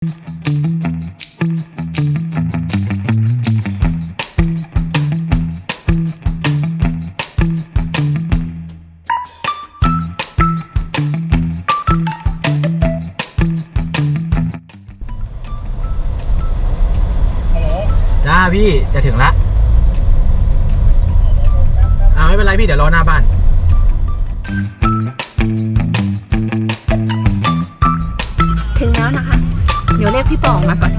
จ้าพี่จะถึงละอ่าไม่เป็นไรพี่เดี๋ยวรอหน้าบ้าน เดี๋ยวเรียกพี่ปองมาก่อน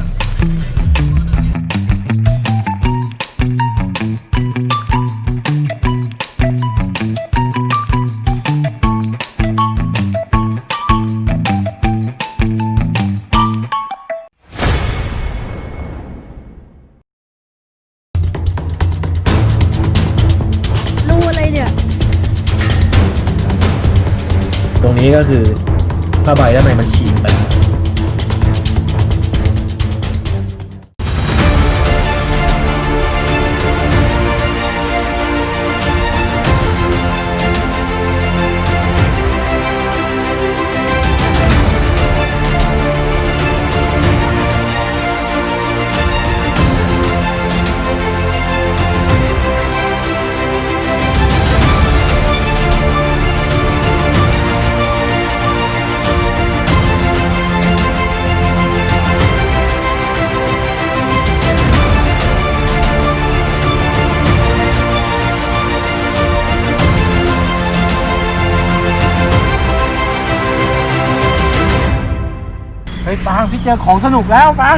รูอะไรเนี่ย ตรงนี้ก็คือผ้าใบด้านในมันฉีกไปแล้ว ฮ้ยปางพี่เจอของสนุกแล้วปาง